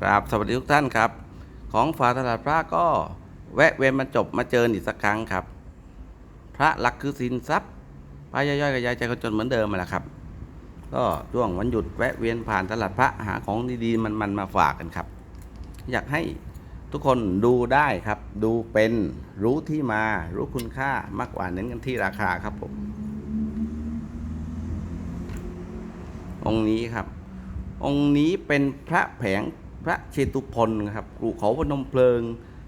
ครับสวัสดีทุกท่านครับ ของฝาตลาดพระก็แวะเวียนมาจบมาเจออีกสักครั้งครับ พระหลักคือสินทรัพย์พระย่อยๆกับยายใจคนจนเหมือนเดิมมาแหละครับ ก็ช่วงวันหยุดแวะเวียนผ่านตลาดพระหาของดีๆมันๆมาฝากกันครับ อยากให้ทุกคนดูได้ครับ ดูเป็นรู้ที่มารู้คุณค่ามากกว่าเน้นกันที่ราคาครับผมองค์นี้ครับ องค์นี้เป็นพระแผงพระเชตุพนครับกรุเขาพนมเพลิง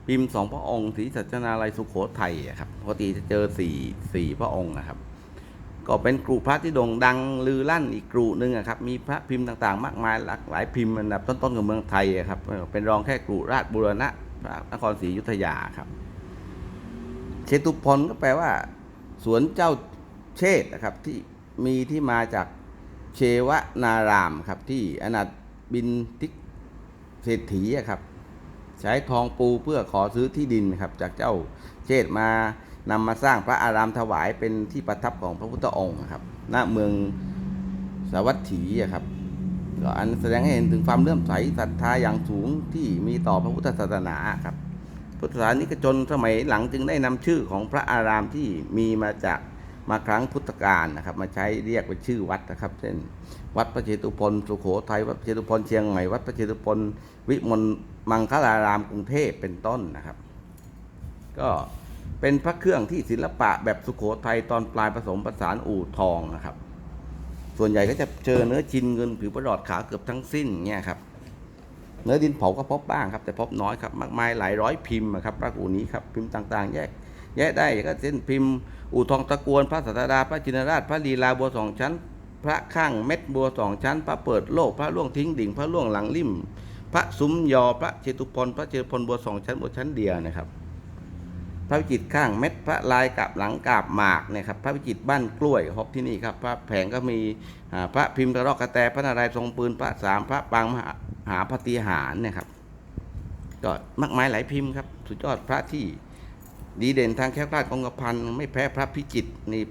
พิมพ์สองพระองค์ศรีสัจนาลัยสุโขทัยครับปกติจะเจอสี่สี่พระองค์นะครับ ก็เป็นกรุพระที่โด่งดังลือลั่นอีกกรุหนึ่งครับ มีพระพิมพ์ต่างๆ มากมายหลากหลายพิมพ์อันดับต้นๆของเมืองไทยครับ เป็นรองแค่กรุราชบุรณะพระนครศรีอยุธยาครับ เชตุพนก็แปลว่า สวนเจ้าเชษฐ์นะครับที่มีที่มาจาก เชวนารามครับที่อนาถบินทิกเศรษฐีครับ ใช้ทองปูเพื่อขอซื้อที่ดินครับ จากเจ้าเชษมานำมาสร้างพระอารามถวายเป็นที่ประทับของพระพุทธองค์ครับณเมืองสวัตถีครับก็อันแสดงให้เห็นถึงความเลื่อมใสศรัทธาอย่างสูงที่มีต่อพระพุทธศาสนาครับ พุทธศาสนิกชนสมัยหลังจึงได้นำชื่อของพระอารามที่มีมาจาก มาครั้งพุทธกาลนะครับ มาใช้เรียกเป็นชื่อวัดนะครับ เช่น วัดพระเชตุพนสุโขทัยวัดพระเชตุพนเชียงใหม่วัดพระเชตุพนวิมลมังคลารามกรุงเทพเป็นต้นนะครับ ก็เป็นพระเครื่องที่ศิลปะแบบสุโขทัยตอนปลายผสมผสานอู่ทองนะครับ ส่วนใหญ่ก็จะเจอเนื้อชินเงินผิวประหลอดขาเกือบทั้งสิ้นเนี่ยครับ เนื้อดินเผาก็พบบ้างครับ แต่พบน้อยครับมากมายหลายร้อยพิมพ์ครับพระอูนี้ครับพิมพ์ต่างๆ แยก แยกได้ก็เช่นพิมพ์ อู่ทองตะกวนพระสัตดาพระจินราชพระลีลาบัวสองชั้น พระข้างเม็ดบัวสองชั้น พระเปิดโลกพระล่วงทิ้งดิ่ง พระล่วงหลังลิ่ม พระซุ้มยอพระเชตุพนพระเชตุพนบัวสองชั้นบัวชั้นเดียวนะครับพระวิจิตข้างเม็ดพระลายกับหลังกาบหมากนี่ยครับพระวิจิตบ้านกล้วยพบที่นี่ครับพระแผงก็มีพระพิมพ์กระรอกกระแตพระนารายณ์ทรงปืนพระสามพระปางมหาหาปฏิหารนี่ยครับก็มากมายหลายพิมพ์ครับ สุดยอดพระที่ ดีเด่นทางแคล้วคลาดองกระพันไม่แพ้พระพิจิตรนี่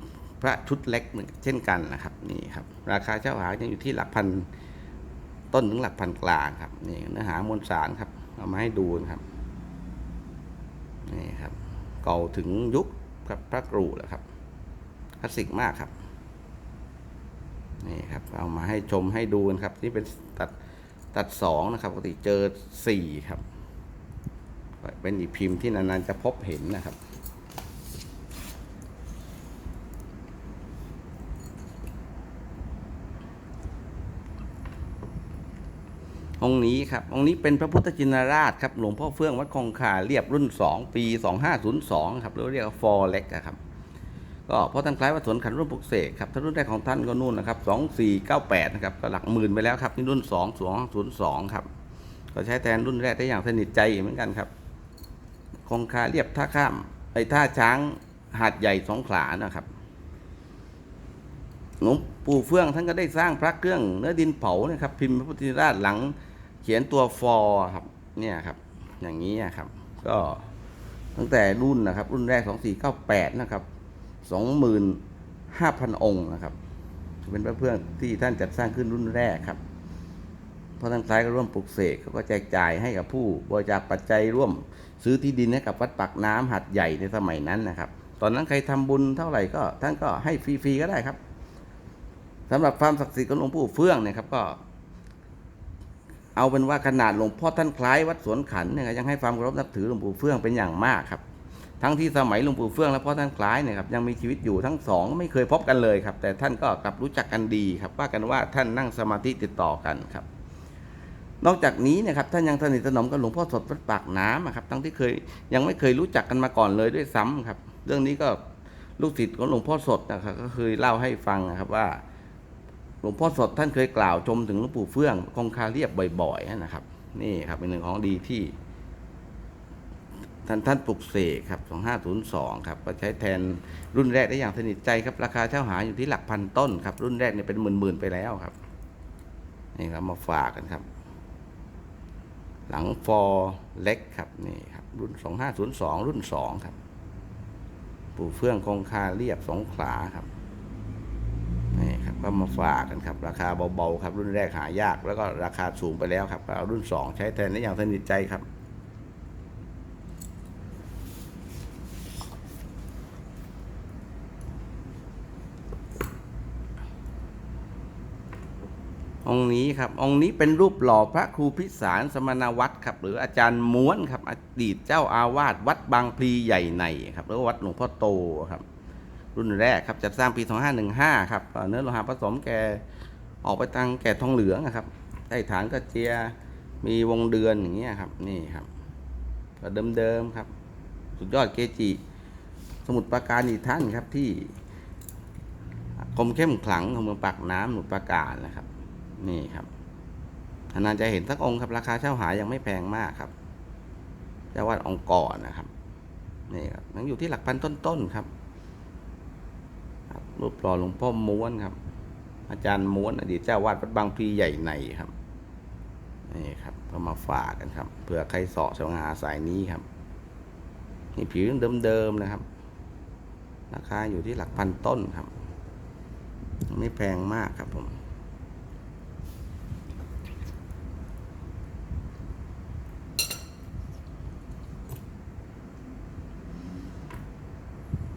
พระชุดเล็กเหมือนเช่นกันนะครับนี่ครับ ราคาเช่าหายังอยู่ที่หลักพันต้นถึงหลักพันกลางครับนี่เนื้อหามวลสารครับเอามาให้ดูนะครับนี่ครับเก่าถึงยุคครับพระกรูแล้วครับคลาสสิกมากครับนี่ครับเอามาให้ชมให้ดูกันครับ นี่เป็นตัดตัดสองนะครับปกติเจอสี่ครับ เป็นอีกพิมพ์ที่นานๆจะพบเห็นนะครับ องค์นี้ครับองค์นี้เป็นพระพุทธจินราชครับหลวงพ่อเฟื่องวัดคงคาเรียบรุ่น 2 ปี 2502 ครับหรือเรียกว่าฟอร์เล็กครับก็เพราะท่านคล้ายว่าสวนขันรุ่นปลุกเสกครับถ้านรุ่นแรกของท่านก็นู่นนะครับ2498นะครับก็หลักหมื่นไปแล้วครับนี่รุ่น2 202ครับ ก็ใช้แทนรุ่นแรกได้อย่างสนิทใจเหมือนกันครับ คงคาเรียบท่าข้ามไอ้ท่าช้างหาดใหญ่สงขลานะครับหลวงปู่เฟื่องท่านก็ได้สร้างพระเครื่องเนื้อดินเผานะครับ พิมพ์พระพุทธราชหลังเขียนตัวฟอร์ครับ เนี่ยครับ อย่างนี้ครับ ก็ตั้งแต่รุ่นนะครับ รุ่นแรก2498นะครับ25,000องค์นะครับเป็นพระเครื่องที่ท่านจัดสร้างขึ้นรุ่นแรกครับเพราะท่านคล้ายก็ร่วมปลุกเสกเขาก็แจกจ่ายให้กับผู้บริจาคปัจจัยร่วม ซื้อที่ดินให้กับวัดปากน้ำหัดใหญ่ในสมัยนั้นนะครับ ตอนนั้นใครทำบุญเท่าไหร่ก็ท่านก็ให้ฟรีๆก็ได้ครับสำหรับความศักดิ์สิทธิ์ของหลวงปู่เฟื่องเนี่ยครับก็ เอาเป็นว่าขนาดหลวงพ่อท่านคล้ายวัดสวนขันเนี่ยยังให้ความเคารพนับถือหลวงปู่เฟื่องเป็นอย่างมากครับ ทั้งที่สมัยหลวงปู่เฟื่องและพ่อท่านคล้ายเนี่ยครับยังมีชีวิตอยู่ทั้งสองไม่เคยพบกันเลยครับ แต่ท่านก็กลับรู้จักกันดีครับว่ากันว่าท่านนั่งสมาธิติดต่อกันครับ นอกจากนี้นะครับท่านยังสนิทสนมกับหลวงพ่อสดวัดปากน้ำอะครับทั้งที่เคยยังไม่เคยรู้จักกันมาก่อนเลยด้วยซ้ำครับ เรื่องนี้ก็ลูกศิษย์ของหลวงพ่อสดนะครับก็เคยเล่าให้ฟังนะครับว่า หลวงพ่อสดท่านเคยกล่าวชมถึงหลวงปู่เฟื่องคงคาเรียบบ่อยๆนะครับ นี่ครับเป็นหนึ่งของดีที่ท่านท่านปลุกเสกครับ 2502 ครับ ก็ใช้แทนรุ่นแรกได้อย่างสนิทใจครับ ราคาเช่าหาอยู่ที่หลักพันต้นครับ รุ่นแรกเนี่ยเป็นหมื่นๆไปแล้วครับ นี่ครับมาฝากกันครับ หลังฟอร์เล็กครับนี่ครับรุ่น 2502 รุ่น 2 ครับ ปู่เฟื่องคงคาเรียบสงขลาครับนี่ครับก็มาฝากกันครับ ราคาเบาๆครับ รุ่นแรกหายากแล้วก็ราคาสูงไปแล้วครับเอารุ่นสองใช้แทนได้อย่างสนิทใจครับ องค์นี้ครับองค์นี้เป็นรูปหล่อพระครูพิสารสมณวัตรครับ หรืออาจารย์ม้วนครับอดีตเจ้าอาวาสวัดบางพลีใหญ่ในครับหรือวัดหลวงพ่อโตครับ รุ่นแรกครับจัดสร้างปี 2515 ครับเนื้อโลหะผสมแกออกไปทางแก่ทองเหลืองอะครับใต้ฐานก็เจียมีวงเดือนอย่างเงี้ยครับนี่ครับก็เดิมๆครับ สุดยอดเกจิ สมุดปราการอีกท่านครับที่คมเข้มขลังของเมืองปากน้ำสมุดปราการนะครับ นี่ครับนานๆจะเห็นสักองค์ครับ ราคาเช่าหายังไม่แพงมากครับเจ้าวัดองค์ก่อนนะครับนี่ครับยังอยู่ที่หลักพันต้นๆครับครับรูปหล่อหลวงพ่อม้วนครับ อาจารย์ม้วนอดีตเจ้าวาดวัดบางพลีใหญ่ในครับนี่ครับก็มาฝากกันครับเผื่อใครสาะแสวงหาสายนี้ครับนี่ผิวเดิมๆนะครับ ราคาอยู่ที่หลักพันต้นครับ ไม่แพงมากครับผม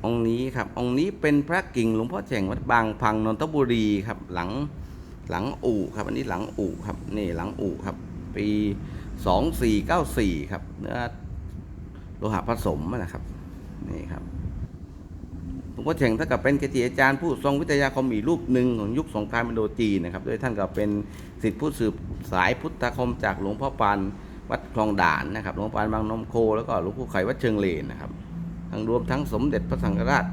องค์นี้ครับองค์นี้เป็นพระกิ่งหลวงพ่อแจ่งวัดบางพังนนทบุรีครับหลังหลังอู่ครับอันนี้หลังอู่ครับนี่หลังอู่ครับ ปีสองสี่เก้าสี่ครับเนื้อโลหะผสมนะครับนี่ครับหลวงพ่อแจ่งท่านกับเป็นเกจิอาจารย์ผู้ทรงวิทยาคมอีกรูปหนึ่งของยุคสงครามอินโดจีนนะครับด้วยท่านก็เป็นศิษย์ผู้สืบสายพุทธคมจากหลวงพ่อปานวัดคลองด่านนะครับหลวงพ่อปานบางนมโคแล้วก็หลวงปู่ไขวัดเชิงเลนนะครับ ทั้งรวมทั้งสมเด็จพระสังฆราช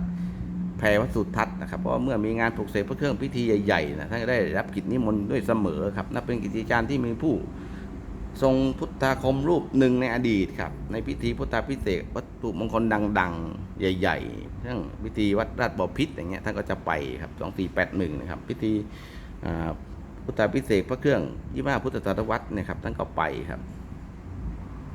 แพรวัดสุทัศน์นะครับเพราะเมื่อมีงานปลุกเสกพระเครื่องพิธีใหญ่ๆนะท่านก็ได้รับกิจนิมนต์ด้วยเสมอครับนับเป็นกิจการที่มีผู้ทรงพุทธาคมรูปหนึ่งในอดีตครับในพิธีพุทธาพิเศษวัตถุมงคลดังๆ ใหญ่ๆเรื่องพิธีวัดราชบพิตรอย่างเงี้ยท่านก็จะไปครับ2481นะครับพิธีพุทธาพิเศษพระเครื่องยี่ห้าพุทธศตวรรษเนี่ยครับท่านก็ไปครับ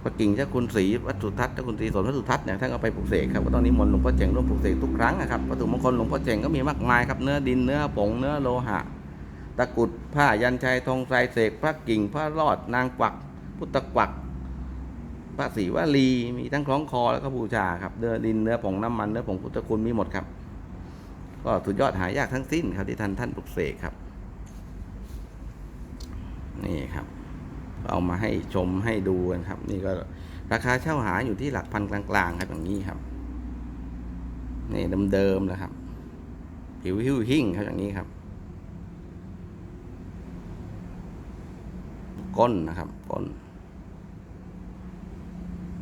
พระกิ่งเจ้าคุณศรีวัดสุทัศน์เจ้าคุณศรีสนวัดสุทัศน์เนี่ยท่านก็ไปปลูกเสกครับก็ต้องนิมนต์หลวงพ่อเจงร่วมปลูกเสกทุกครั้งนะครับวัตถุมงคลหลวงพ่อเจงก็มีมากมายครับเนื้อดินเนื้อผงเนื้อโลหะตะกุดผ้ายันชัยทองไทรเสกพระกิ่งพระรอดนางกวัก พุทธกวักพระศรีวลีมีทั้งคล้องคอแล้วก็บูชาครับเนื้อดินเนื้อผงน้ำมันเนื้อผงพุทธคุณมีหมดครับ ก็สุดยอดหายากทั้งสิ้นครับที่ท่านท่านปลูกเสกครับ นี่ครับ เอามาให้ชมให้ดูกันครับ นี่ก็ราคาเช่าหาอยู่ที่หลักพันกลางๆครับอย่างนี้ครับนี่เดิมๆนะครับ ผิวหิ้วหิ่งครับอย่างนี้ครับ ก้นนะครับก้น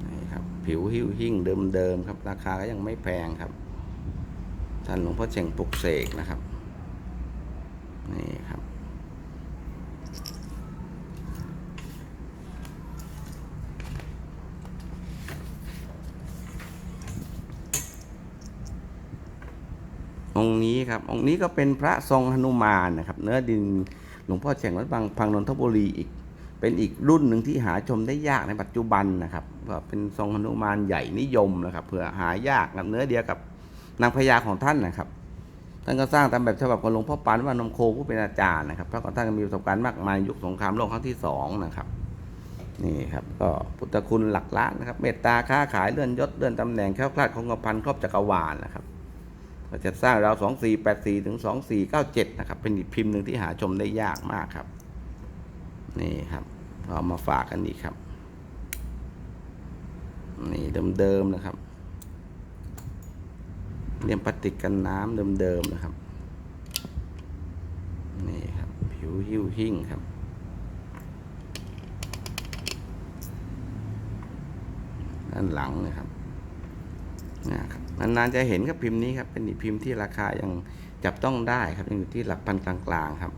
นี่ครับ ผิวหิ้วหิ่งเดิมๆครับ ราคาก็ยังไม่แพงครับท่านหลวงพ่อเจงปลุกเสกนะครับนี่ครับ องค์นี้ครับองค์นี้ก็เป็นพระทรงหนุมานนะครับ เนื้อดินหลวงพ่อแฉ่งวัดบางพังนนทบุรีอีก เป็นอีกรุ่นหนึ่งที่หาชมได้ยากในปัจจุบันนะครับก็เป็นทรงหนุมานใหญ่นิยมนะครับเผื่อหายากกับเนื้อเดียวกับนางพญาของท่านนะครับท่านก็สร้างตามแบบฉบับของหลวงพ่อปานว่านมโคผู้เป็นอาจารย์นะครับพระของท่านก็มีประสบการณ์มากมายยุคสงครามโลกครั้งที่สองนะครับนี่ครับก็พุทธคุณหลักล้านนะครับ เมตตาค้าขายเลื่อนยศเลื่อนตำแหน่งแค้วคลาดคงกระพันครอบจักรวาลนะครับ ก็จะสร้างราว 2484 ถึง 2497 นะครับ เป็นอีกพิมพ์หนึ่งที่หาชมได้ยากมากครับ นี่ครับเอามาฝากกันอีกครับ นี่เดิมๆนะครับเรียมพลาสติกกันน้ำเดิมๆนะครับ นี่ครับ ผิวหิ้วหิ่งครับด้านหลังนะครับนะครับ นานๆจะเห็นครับพิมพ์นี้ครับเป็นพิมพ์ที่ราคายังจับต้องได้ครับยังอยู่ที่หลักพันกลางๆครับ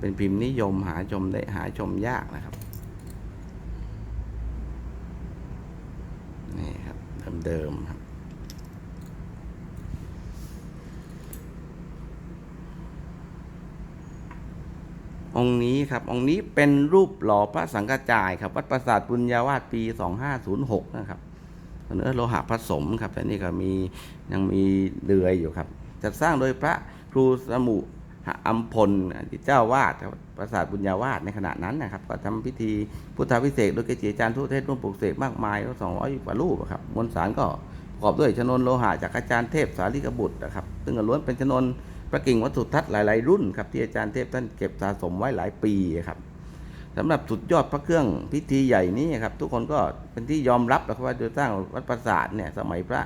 เป็นพิมพ์นิยมหาชมได้หาชมยากนะครับนี่ครับเดิมๆครับองค์นี้ครับองค์นี้เป็นรูปหล่อพระสังฆจายครับ วัดปราสาทบุญญาวาสปี 2506 นะครับ เนื้อโลหะผสมครับแต่นี่ก็มียังมีเดือยอยู่ครับ จัดสร้างโดยพระครูสมุหอัมพลอดีตเจ้าวาดปราสาทบุญญาวาสในขณะนั้นนะครับ ก็ทำพิธีพุทธวิเศษโดยเกจิอาจารย์ทุเทศร่วมปลูกเสกมากมายก็สองร้อยกว่ารูปครับมวลสารก็ประกอบด้วยชนวนโลหะจากอาจารย์เทพสารีกบุตรนะครับ ซึ่งล้วนเป็นชนวนประกิ่งวัตถุทัศน์หลาย ๆ รุ่นครับที่อาจารย์เทพท่านเก็บสะสมไว้หลายปีครับ สำหรับสุดยอดพระเครื่องพิธีใหญ่นี้ครับ ทุกคนก็เป็นที่ยอมรับนะครับว่าโดยสร้างวัดปราสาทเนี่ยสมัยพระ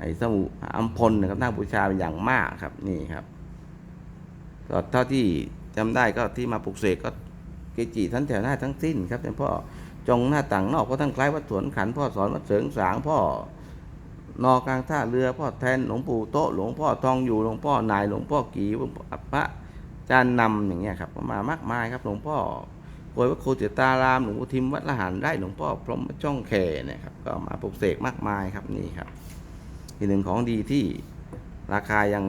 ไอ้สมุอัมพลนะครับน่าบูชาเป็นอย่างมากครับนี่ครับก็เท่าที่จำได้ก็ที่มาปลุกเสกก็เกจิท่านแถวหน้าทั้งสิ้นครับเป็นพ่อจงหน้าต่างนอกพ่อท่านคล้ายวัดสวนขันพ่อสอนวัดเสริงสางพ่อนอกลางท่าเรือพ่อแทนหลวงปู่โตะหลวงพ่อทองอยู่หลวงพ่อนายหลวงพ่อกีหลวงพ่อพระจารย์นำอย่างเงี้ยครับมามากมายครับหลวงพ่อ โวยวัดโคเจตารามหลวงปู่ทิมวัดละหารได้หลวงพ่อพรหมจ้องแคเนี่ครับก็มาปลุกเสกมากมายครับนี่ครับอีกหนึ่งของดีที่ราคายัง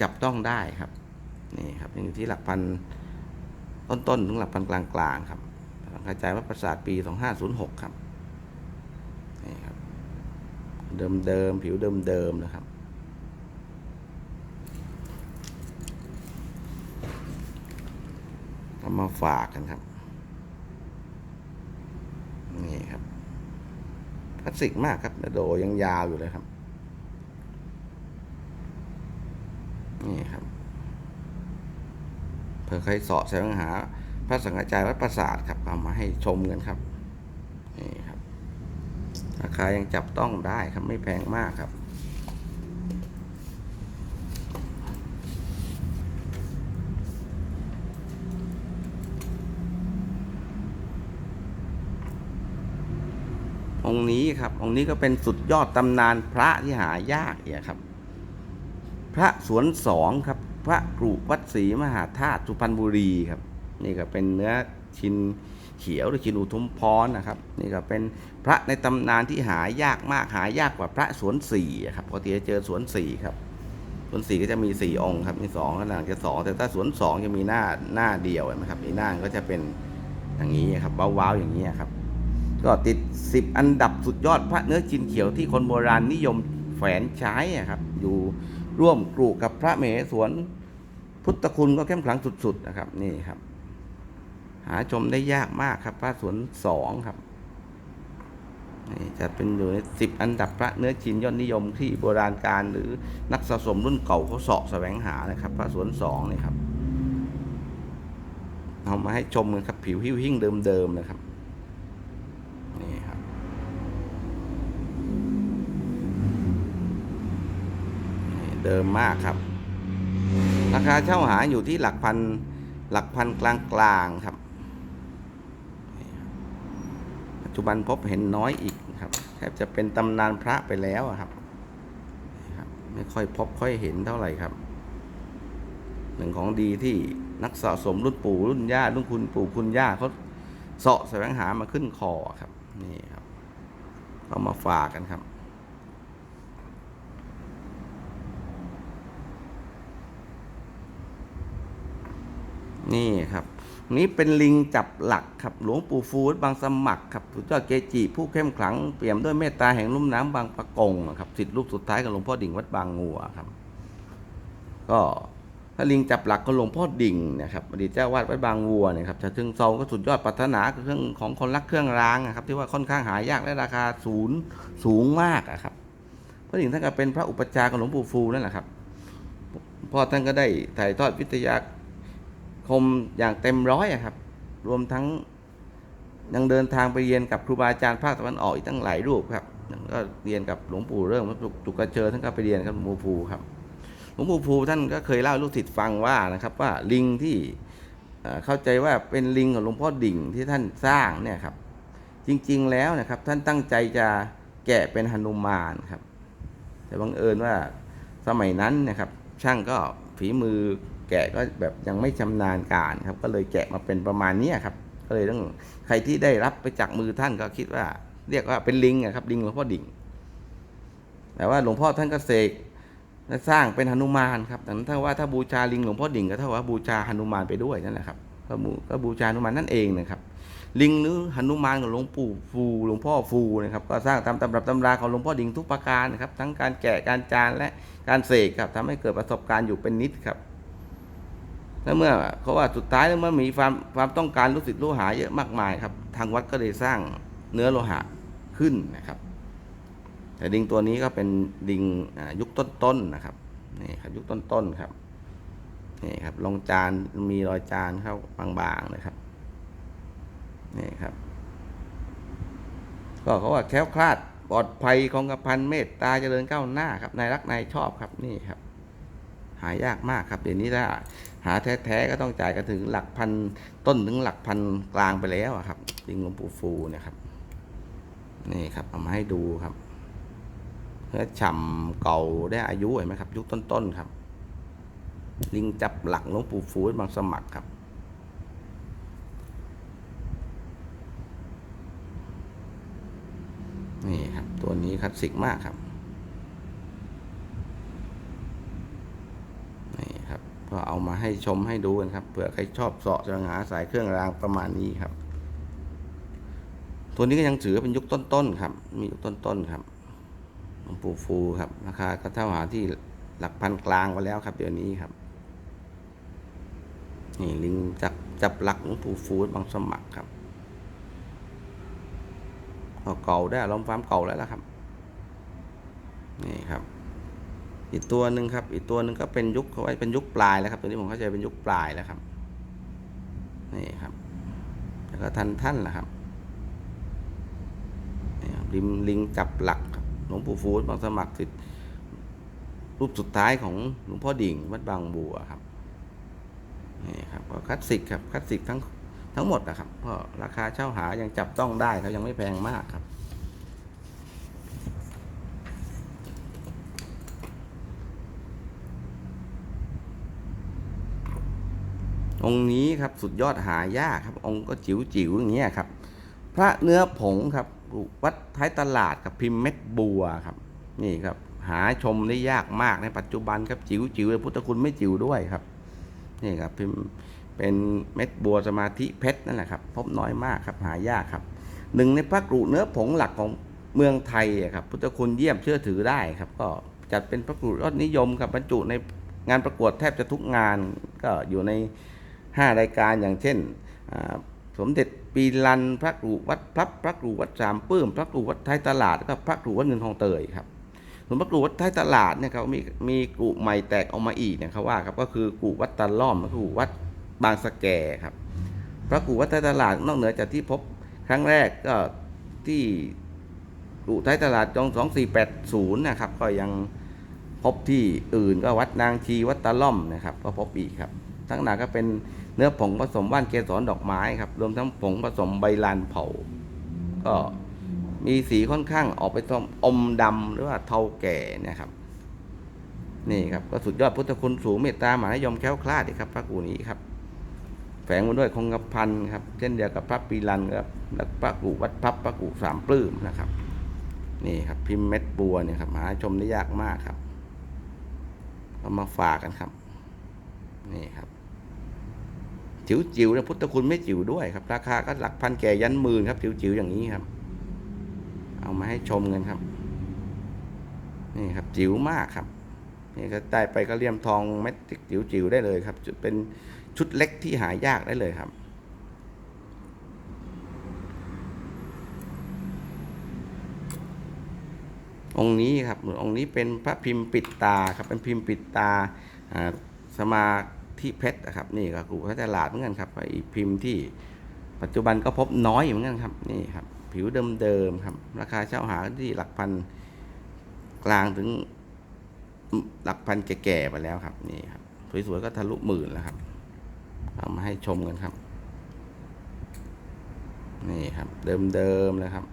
จับต้องได้ครับนี่ครับยังอยู่ที่หลักพันต้นๆถึงหลักพันกลางๆครับกระจายวัดประสาทปี 2506 ครับนี่ครับ เดิมๆผิวเดิมๆนะครับเอามาฝากกันครับ นี่ครับพลาสติกมากครับโดยังยาวอยู่เลยครับ นี่ครับเพื่อใครสอบแสวงหา พระสังฆาจารย์วัดประสาทครับเอามาให้ชมกันครับนี่ครับราคายังจับต้องได้ครับไม่แพงมากครับ องค์นี้ครับ องค์นี้ก็เป็นสุดยอดตำนานพระที่หายากเนี่ยครับ พระสวนสองครับ พระกรุวัดศรีมหาธาตุสุพรรณบุรีครับ นี่ก็เป็นเนื้อชินเขียวหรือชินอุทุมพรนะครับ นี่ก็เป็นพระในตำนานที่หายากมากหายากกว่าพระสวนสี่ครับปกติจะเจอสวนสี่ครับสวนสี่ก็จะมีสี่องค์ครับมีสองข้างหลังจะสองแต่ถ้าสวนสองจะมีหน้าหน้าเดียวนะครับมีหน้าก็จะเป็นอย่างนี้ครับว้าวๆอย่างนี้ครับ ก็ติด 10 อันดับสุดยอดพระเนื้อจินเขียวที่คนโบราณนิยมแฝนใช้อะครับ อยู่ร่วมกรุกับพระมเหสวนพุทธคุณก็เข้มขลังสุด ๆ นะครับ นี่ครับ หาชมได้ยากมากครับ พระสวนสองครับนี่จะเป็นอยู่ในสิบอันดับพระเนื้อจินยอดนิยมที่โบราณการหรือนักสะสมรุ่นเก่าเขาสาะแสวงหานะครับ พระสวนสองนี่ครับเอามาให้ชมกันครับผิวหิ้วหิ้งเดิมๆนะครับ นี่ครับนี่ เดิมมากครับ ราคาเช่าหาอยู่ที่หลักพันหลักพันกลางกลางๆครับ ปัจจุบันพบเห็นน้อยอีกครับแทบจะเป็นตำนานพระไปแล้วครับนี่ครับ ไม่ค่อยพบค่อยเห็นเท่าไหร่ครับ หนึ่งของดีที่นักสะสมรุ่นปู่รุ่นย่ารุ่นคุณปู่คุณย่าเขาเสาะแสวงหามาขึ้นคอครับ นี่ครับเอามาฝากกันครับ นี่ครับ นี้เป็นลิงจับหลักครับหลวงปู่ฟูดบางสมัครครับสุดยอดเกจิผู้เข้มขลังเปี่ยมด้วยเมตตาแห่งลุ่มน้ำบางปะกงครับสิทธิลูกสุดท้ายของหลวงพ่อดิ่งวัดบางงัวครับ ก็ถ้าลิงจับหลักก็หลวงพ่อดิ่งนะครับอดีตเจ้าวาดวัดบางวัวเนี่ยครับจะถึงเซาก็สุดยอดปรารถนาเครื่องของคนรักเครื่องรางนะครับ ที่ว่าค่อนข้างหายากและราคาสูงสูงมากอะครับพระดิ่งท่านก็เป็นพระอุปชาของหลวงปู่ฟูนั่นแหละครับพ่อท่านก็ได้ถ่ายทอดวิทยา คมอย่างเต็มร้อยอครับ รวมทั้งยังเดินทางไปเรียนกับครูบาอาจารย์ภาคตะวันออกอีกตั้งหลายรูปครับก็เรียนกับหลวงปู่เริ่มจุกกระเจอท่านก็ไปเรียนกับหลวงปู่ฟูครับหลวงปู่ภูท่านก็เคยเล่าลูกศิษย์ฟังว่านะครับว่าลิงที่เอ่อเข้าใจว่าเป็นลิงของหลวงพ่อดิ่งที่ท่านสร้างเนี่ยครับ จริงๆแล้วนะครับ ท่านตั้งใจจะแกะเป็นหนุมานครับ แต่บังเอิญว่าสมัยนั้นนะครับ ช่างก็ฝีมือ แกะก็แบบยังไม่ชำนาญการครับ ก็เลยแกะมาเป็นประมาณนี้ครับ ก็เลยต้องใครที่ได้รับไปจากมือท่านก็คิดว่า เรียกว่าเป็นลิงครับลิงหลวงพ่อดิ่ง แต่ว่าหลวงพ่อท่านก็เสกและสร้างเป็นหนุมานครับแต่ถ้าว่าถ้าบูชาลิงหลวงพ่อดิ่งก็เท่ากับว่าบูชาหนุมานไปด้วยนั่นแหละครับก็บูก็บูชาหนุมานนั่นเองนะครับ ลิงหรือหนุมานของหลวงปู่ฟูหลวงพ่อฟูนะครับ ก็สร้างตามตำรับตำราของหลวงพ่อดิ่งทุกประการนะครับ ทั้งการแกะการจานและการเสกครับทำให้เกิดประสบการณ์อยู่เป็นนิดครับ แล้วเมื่อเขาว่าสุดท้ายแล้วมื่อมีความความต้องการรู้สึกรู้หาเยอะมากมายครับ ทางวัดก็เลยสร้างเนื้อโลหะขึ้นนะครับ แต่ดิงตัวนี้ก็เป็นดิงยุคต้นๆนะครับนี่ครับ ยุคต้นๆครับนี่ครับลงจานมีรอยจานเข้าบางๆนะครับนี่ครับ ก็เขาว่าแคล้วคลาดปลอดภัยของกระพันเมตตาเจริญก้าวหน้าครับนายรักนายชอบครับนี่ครับายากมากครับเดี๋ยวนี้ถ้าหาแท้ๆก็ต้องจ่ายกันถึงหลักพันต้นถึงหลักพันกลางไปแล้วครับดิงหลวงปู่ฟูเนี่ยครับนี่ครับเอามาให้ดูครับเนื้อฉ่ำเก่าได้อายุเห็นไหมครับ ยุคต้นๆครับ ลิงจับหลักหลวงปู่ฟูบางสมัครครับนี่ครับ ตัวนี้คลาสสิกมากครับ นี่ครับ ก็เอามาให้ชมให้ดูกันครับเผื่อใครชอบเสาะจะหาสายเครื่องรางประมาณนี้ครับ ตัวนี้ก็ยังถือเป็นยุคต้นๆครับ มียุคต้นๆครับหลวงปู่ฟูครับราคาก็เท่าหาที่หลักพันกลางไปแล้วครับ เดี๋ยวนี้ครับ นี่ลิงจับจับหลักหลวงปู่ฟูบางสมัครครับเก่าได้อารมณ์ความเก่าแล้วละครับ นี่ครับ อีกตัวหนึ่งครับ อีกตัวหนึ่งก็เป็นยุคเขาไว้เป็นยุคปลายแล้วครับ ตัวนี้ผมเข้าใจเป็นยุคปลายแล้วครับ นี่ครับ แล้วก็ทันท่านล่ะครับนี่ครับลิมลิงจับหลักครับหลวงปู่ฟูดบางสมัครสิทธิ์รูปสุดท้ายของหลวงพ่อดิ่งวัดบางบัวครับ นี่ครับก็คลาสสิกครับคลาสสิกทั้งทั้งหมดนะครับ เพราะราคาเช่าหายังจับต้องได้เขายังไม่แพงมากครับ องค์นี้ครับสุดยอดหายากครับ องค์ก็จิ๋วจิ๋วอย่างเงี้ยครับ พระเนื้อผงครับวัดท้ายตลาดกับพิมพ์เม็ดบัวครับ นี่ครับ หาชมได้ยากมากในปัจจุบันครับจิ๋วจิ๋วพุทธคุณไม่จิ๋วด้วยครับนี่ครับพิมพ์เป็นเม็ดบัวสมาธิเพชรนั่นแหละครับ พบน้อยมากครับหายากครับหนึ่งในพระกรุเนื้อผงหลักของเมืองไทยครับ พุทธคุณเยี่ยมเชื่อถือได้ครับ ก็จัดเป็นพระกรุยอดนิยมครับบรรจุในงานประกวดแทบจะทุกงานก็อยู่ใน 5 รายการอย่างเช่น สมเด็จปีลันพระกรุวัดพลับพระกรุวัดสามปื้ม พระกรุวัดท้ายตลาดแล้วก็พระกรุวัดเงินทองเตยครับส่วนพระกรุวัดท้ายตลาดเนี่ยเขามีมีกรุใหม่แตกออกมาอีกเนี่ยเขาว่าครับก็คือกรุวัดตะล่อมพระกรุวัดบางสะแกครับ พระกรุวัดท้ายตลาดนอกเหนือจากที่พบครั้งแรกก็ที่กรุท้ายตลาดจอง2480นะครับก็ยังพบที่อื่นก็วัดนางชีวัดตะล่อมนะครับ ก็พบอีกครับทั้งหนาก็เป็น เนื้อผงผสมว่านเกสรดอกไม้ครับ รวมทั้งผงผสมใบลานเผา ก็มีสีค่อนข้างออกไปทองอมดำหรือว่าเทาแก่เนะครับ นี่ครับก็สุดยอดพุทธคุณสูงเมตตามหานิยมแคล้วคลาดอีครับพระกูนี้ครับ แฝงมาด้วยคงกระพันครับ เช่นเดียวกับพระปีรันครับและพระกูวัดพับพระกูสามปลื้มนะครับ นี่ครับ พิมพ์เม็ดบัวเนี่ยครับหาชมได้ยากมากครับเอามาฝากกันครับ นี่ครับ จิ๋วจิ๋วๆนะพุทธคุณไม่จิ๋วด้วยครับ ราคาก็หลักพันแก่ยันหมื่นครับจิ๋วจิ๋วๆอย่างนี้ครับ เอามาให้ชมกันครับ นี่ครับจิ๋วมากครับนี่ก็ได้ไปก็เลี่ยมทองเม็ดจิ๋วจิ๋วๆได้เลยครับจุดเป็นชุดเล็กที่หายากได้เลยครับองค์นี้ครับองค์นี้เป็นพระพิมพ์ปิดตาครับเป็นพิมพ์ปิดตาอ่าสมา ธิเพชรนะครับนี่ก็กูพระตลาดเหมือนกันครับอีกพิมพ์ที่ปัจจุบันก็พบน้อยเหมือนกันครับนี่ครับผิวเดิมๆครับ ราคาเช่าหาที่หลักพันกลางถึงหลักพันแก่ๆไปแล้วครับนี่ครับสวยๆก็ทะลุหมื่นแล้วครับเอามาให้ชมกันครับ นี่ครับ เดิมๆเลยครับ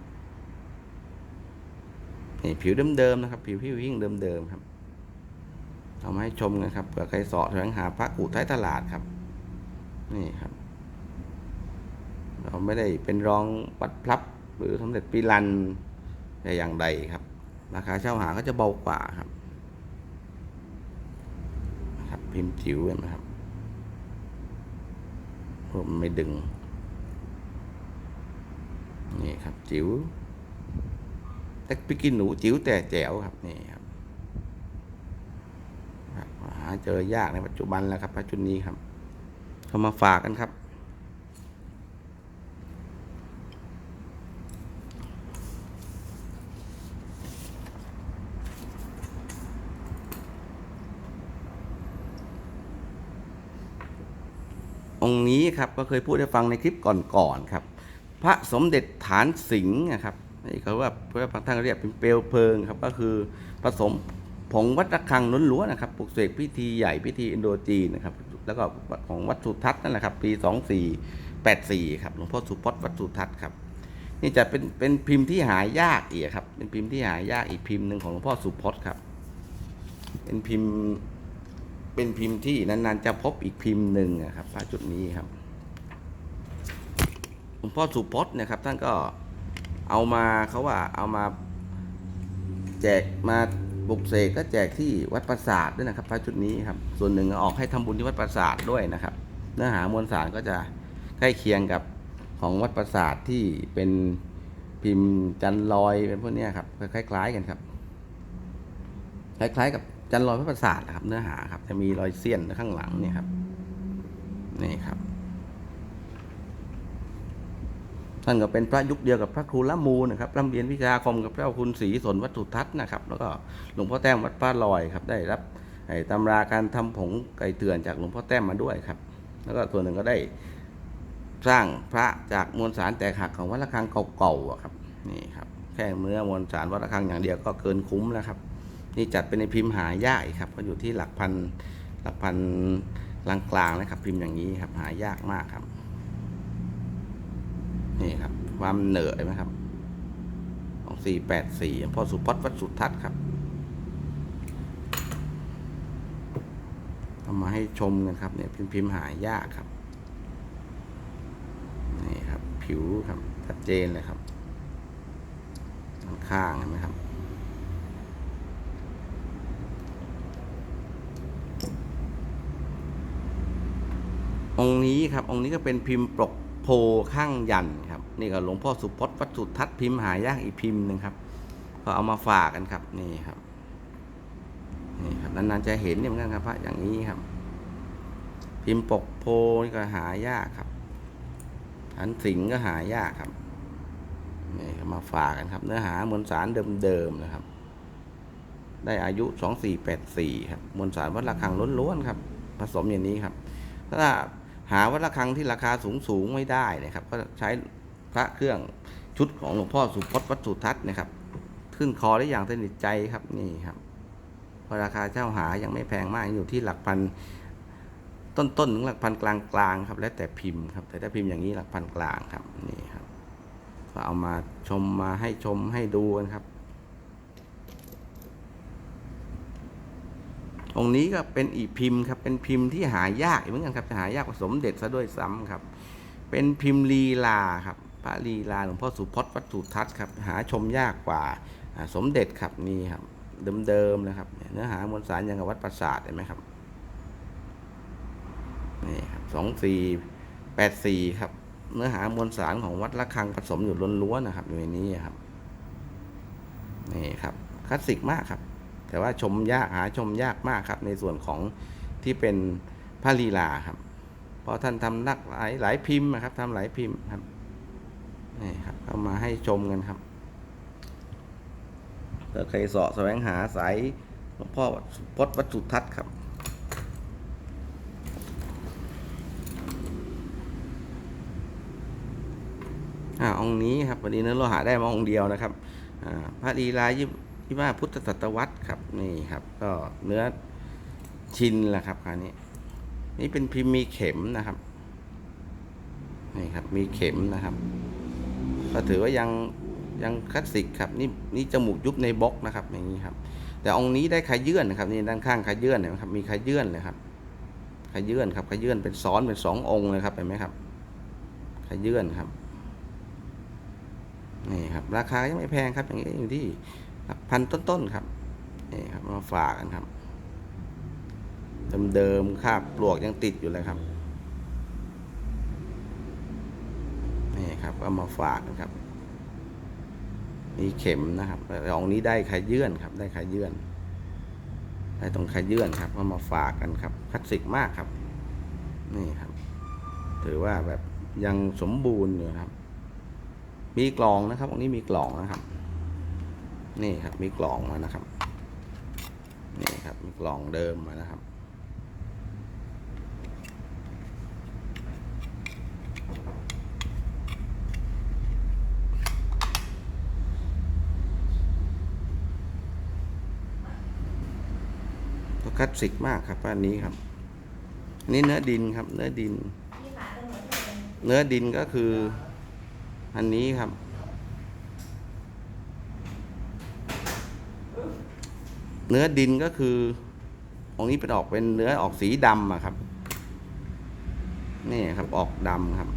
นี่ผิวเดิมๆนะครับ ผิวผิวยิ่งเดิมๆครับ เอามาให้ชมกันครับเผื่อใครสาะแสวงหาพระกูท้ายตลาดครับ นี่ครับ เราไม่ได้เป็นรองวัดพลับ หรือสมเด็จปีรันแต่อย่างใดครับ ราคาเช่าหาก็จะเบากว่าครับครับ พิมพ์จิ๋วเห็นไหมครับผมไม่ดึง นี่ครับจิ๋วแต่ไปกินหนูจิ๋วแต่แจ๋วครับนี่ครับ เจอยากในปัจจุบันแล้วครับพระชุดนี้ครับก็มาฝากกันครับ องค์นี้ครับก็เคยพูดให้ฟังในคลิปก่อนๆครับ พระสมเด็จฐานสิงห์นะครับนี่เขาว่าเพื่อบางท่านเรียกเป็นเปลวเพลิงครับก็คือผสม ผงวัดระฆังล้วนๆนะครับปลุกเสกพิธีใหญ่พิธีอินโดจีนนะครับ แล้วก็ของวัดสุทัศน์นั่นแหละครับ ปี 2484 ครับหลวงพ่อสุพจน์วัดสุทัศน์ครับนี่จะเป็นเป็นพิมพ์ที่หายากอีกครับ เป็นพิมพ์ที่หายากอีกพิมพ์หนึ่งของหลวงพ่อสุพจน์ครับ เป็นพิมพ์เป็นพิมพ์ที่นานๆจะพบอีกพิมพ์หนึ่งนะครับพระจุดนี้ครับหลวงพ่อสุพจน์นะครับ ท่านก็เอามาเขาว่าเอามาแจกมา บุกเสกก็แจกที่วัดปราสาทด้วยนะครับพระชุดนี้ครับส่วนหนึ่งออกให้ทำบุญที่วัดปราสาทด้วยนะครับ เนื้อหามวลสารก็จะใกล้เคียงกับของวัดปราสาทที่เป็นพิมพ์จันลอยเป็นพวกเนี้ยครับคล้ายๆกันครับ คล้ายๆ กับจันลอยพระปราสาทนะครับ เนื้อหาครับ จะมีรอยเสี้ยนข้างหลังเนี่ยครับนี่ครับ ท่านก็เป็นพระยุคเดียวกับพระครูละมูนะครับร่ำเรียนวิชาคมกับพระคุณศรีสนวัตถุทัศน์นะครับ แล้วก็หลวงพ่อแต้มวัดป้าลอยครับได้รับไอ้ตำราการทำผงไก่เตือนจากหลวงพ่อแต้มมาด้วยครับ แล้วก็ส่วนหนึ่งก็ได้สร้างพระจากมวลสารแตกหักของวัดระฆังเก่าๆครับนี่ครับแค่เนื้อมวลสารวัดระฆังอย่างเดียวก็เกินคุ้มแล้วครับ นี่จัดเป็นในพิมพ์หายากอีกครับก็อยู่ที่หลักพันหลักพันกลางๆนะครับ พิมพ์อย่างนี้ครับหายากมากครับ นี่ครับ ความเหนือเห็นไหมครับของสี่แปดสี่พ่อสุพจน์วัดสุทัศน์ครับเอามาให้ชมกันครับ เนี่ย พิมพ์พิมพ์หายากครับ นี่ครับ ผิวครับชัดเจนเลยครับข้างๆเห็นไหมครับองค์นี้ครับ องค์นี้ก็เป็นพิมพ์ปกโพข้างยัน นี่ก็หลวงพ่อสุพจน์วัดสุทัศน์พิมพ์หายากอีกพิมพ์หนึ่งครับก็เอามาฝากกันครับนี่ครับนี่ครับนานๆจะเห็นเนี่ยเหมือนกันครับพระอย่างนี้ครับ พิมพ์ปกโพนี่ก็หายากครับฐานสิงก็หายากครับนี่มาฝากกันครับ เนื้อหามวลสารเดิมๆนะครับ ได้อายุ2484ครับมวลสารวัดระฆังล้วนๆครับ ผสมอย่างนี้ครับ ถ้าหาวัดระฆังที่ราคาสูงๆไม่ได้นะครับ ก็ใช้ พระเครื่องชุดของหลวงพ่อสุพจน์วัดสุทัศน์นะครับ ขึ้นคอได้อย่างสนิทใจครับนี่ครับพราคาเช่าหายังไม่แพงมากอยู่ที่หลักพันต้นๆถึงหลักพันกลางๆครับ แล้วแต่พิมพ์ครับ แต่ถ้าพิมพ์อย่างนี้หลักพันกลางครับนี่ครับก็เอามาชมมาให้ชมให้ดูกันครับ องนี้ก็เป็นอีพิมพ์ครับ เป็นพิมพ์ที่หายากเหมือนกันครับจะหายากกว่าสมเด็จซะด้วยซ้ำครับ เป็นพิมพ์ลีลาครับ พระลีลาหลวงพ่อสุพจน์วัดสุทัศน์ครับหาชมยากกว่าสมเด็จครับนี่ครับเดิมๆนะครับ เนื้อหามวลสารยังกับวัดปราสาทเห็นไหมครับนี่ครับสองสี่แปดสี่ครับ เนื้อหามวลสารของวัดระฆังผสมอยู่ล้วนๆนะครับอยู่ในนี้ครับนี่ครับคลาสสิกมากครับ แต่ว่าชมยากหาชมยากมากครับ ในส่วนของที่เป็นพระลีลาครับเพราะท่านทำนักหลายหลายพิมพ์นะครับทำหลายพิมพ์ครับ นี่ครับเอามาให้ชมกันครับถ้าใครเสาะแสวงหาสายหลวงพ่อพจนวัดสุทัศน์ครับ อ่าองนี้ครับวันนี้เนื้อโลหะได้มาองค์เดียวนะครับ อ่าพระลีลายี่ยี่ห้าพุทธศตวรรษครับนี่ครับ ก็เนื้อชินแหละครับคราวนี้ นี่เป็นพิมพ์มีเข็มนะครับนี่ครับมีเข็มนะครับ ก็ถือว่ายังยังคลาสสิกครับนี่นี่จมูกยุบในบล็อกนะครับอย่างนี้ครับ แต่องค์นี้ได้ขยื่นนะครับนี่ด้านข้างขยื่นนไหมครับมีขยื่นเลยครับขยื่นครับขยื่นเป็นซ้อนเป็นสององค์เลยครับเห็นไหมครับขยื่นครับนี่ครับราคายังไม่แพงครับอย่างนี้อยู่ที่พันต้นๆครับนี่ครับมาฝากกันครับเดิมๆคราบปลวกยังติดอยู่เลยครับ นี่ครับก็มาฝากกันครับ มีเข็มนะครับแต่องนี้ได้ขยื่นครับ ได้ขยื่นได้ตรงขยื่นครับก็มาฝากกันครับคลาสสิกมากครับ นี่ครับ ถือว่าแบบยังสมบูรณ์อยู่ครับ มีกล่องนะครับองนี้มีกล่องนะครับ นี่ครับ มีกล่องมานะครับ นี่ครับ มีกล่องเดิมมานะครับ คลาสสิกมากครับอันนี้ครับอันนี้เนื้อดินครับ เนื้อดิน เนื้อดินก็คือ อันนี้ครับ เนื้อดินก็คือองค์นี้เป็นออกเป็นเนื้อออกสีดำอะครับนี่ครับออกดำครับ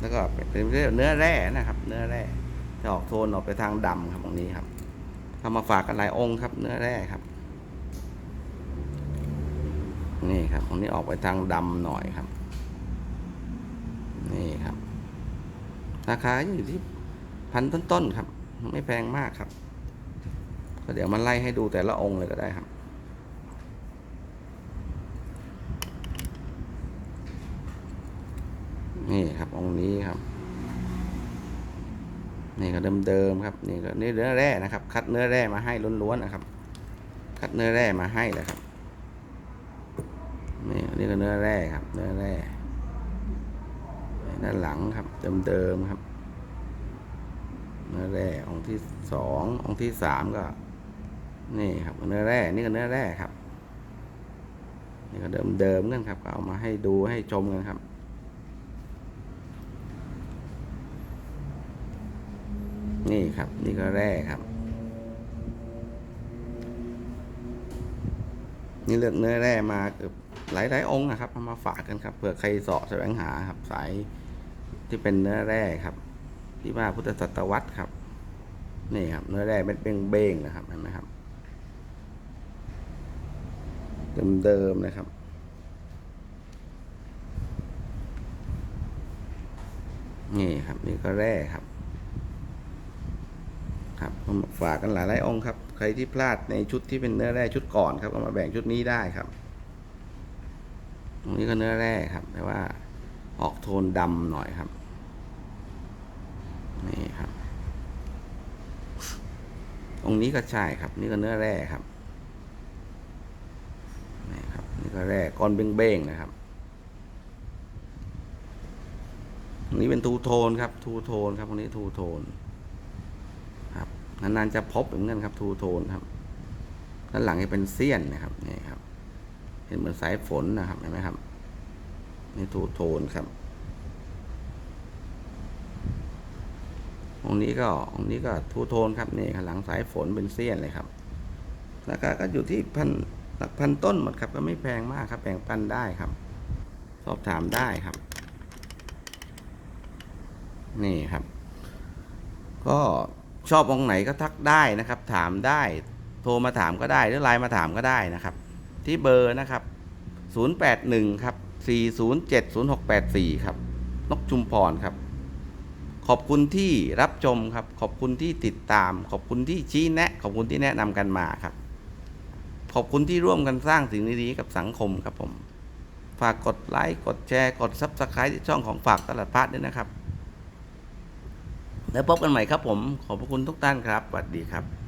แล้วก็เป็นเนื้อแร่นะครับ เนื้อแร่จะออกโทนออกไปทางดำครับตรงนี้ครับเอามาฝากกันหลายองค์ครับ เนื้อแร่ครับ นี่ครับตรงนี้ออกไปทางดำหน่อยครับ นี่ครับ ราคาอยู่ที่พันต้นๆครับ ไม่แพงมากครับ ก็เดี๋ยวมันไล่ให้ดูแต่ละองค์เลยก็ได้ครับนี่ครับองค์นี้ครับ นี่ก็เดิมๆครับ นี่ก็เนื้อแร่นะครับ คัดเนื้อแร่มาให้ล้วนๆนะครับ คัดเนื้อแร่มาให้เลยครับ อันนี่ก็เนื้อแร่ครับ เนื้อแร่ด้านหลังครับเดิมๆครับเนื้อแร่องค์ที่สององค์ที่สามก็ นี่ครับ เนื้อแร่นี่ก็เนื้อแร่ครับนี่ก็เดิมๆกันครับก็เอามาให้ดูให้ชมกันครับนี่ครับ นี่ก็แร่ครับ นี่เลือกเนื้อแร่มาเกือบ หลายๆองค์นะครับเอามาฝากกันครับเผื่อใครเสาะแสวงหาครับสายที่เป็นเนื้อแร่ครับ ที่ว่าพุทธศตวรรษครับนี่ครับเนื้อแร่เม็ดเบ้งๆนะครับเห็นไหมครับเดิมๆนะครับนี่ครับนี่ก็แร่ครับ ครับเอามาฝากกันหลายหลายๆองค์ครับ ใครที่พลาดในชุดที่เป็นเนื้อแร่ชุดก่อนครับเอามาแบ่งชุดนี้ได้ครับ ตรงนี้ก็เนื้อแร่ครับ แต่ว่าออกโทนดำหน่อยครับ นี่ครับองนี้ก็ใช่ครับ นี่ก็เนื้อแร่ครับ นี่ครับ นี่ก็แร่ก้อนเบ้งๆนะครับอันนี้เป็นทูโทนครับ ทูโทนครับตรงนี้ทูโทน ครับนานๆจะพบอย่างนั้นครับ ทูโทนครับ ด้านหลังจะเป็นเสี้ยนนะครับ นี่ครับ เห็นเหมือนสายฝนนะครับเห็นไหมครับนี่ทูโทนครับองนี้ก็องนี้ก็ทูโทนครับนี่หลังสายฝนเป็นเสี้ยนเลยครับราคาก็อยู่ที่พันหลักพันต้นหมดครับก็ไม่แพงมากครับแบ่งปันได้ครับ สอบถามได้ครับ นี่ครับ ก็ชอบองค์ไหนก็ทักได้นะครับ ถามได้ โทรมาถามก็ได้หรือไลน์มาถามก็ได้นะครับ ที่เบอร์นะครับ 081 ครับ 407 0684 ครับ นกชุมพรครับ ขอบคุณที่รับชมครับ ขอบคุณที่ติดตาม ขอบคุณที่ชี้แนะ ขอบคุณที่แนะนำกันมาครับ ขอบคุณที่ร่วมกันสร้างสิ่งดีๆกับสังคมครับผม ฝากกดไลค์ กดแชร์ กดซับสไครต์ที่ช่องของฝากตลาดพัดด้วยนะครับ แล้วพบกันใหม่ครับผม ขอบพระคุณทุกท่านครับ สวัสดีครับ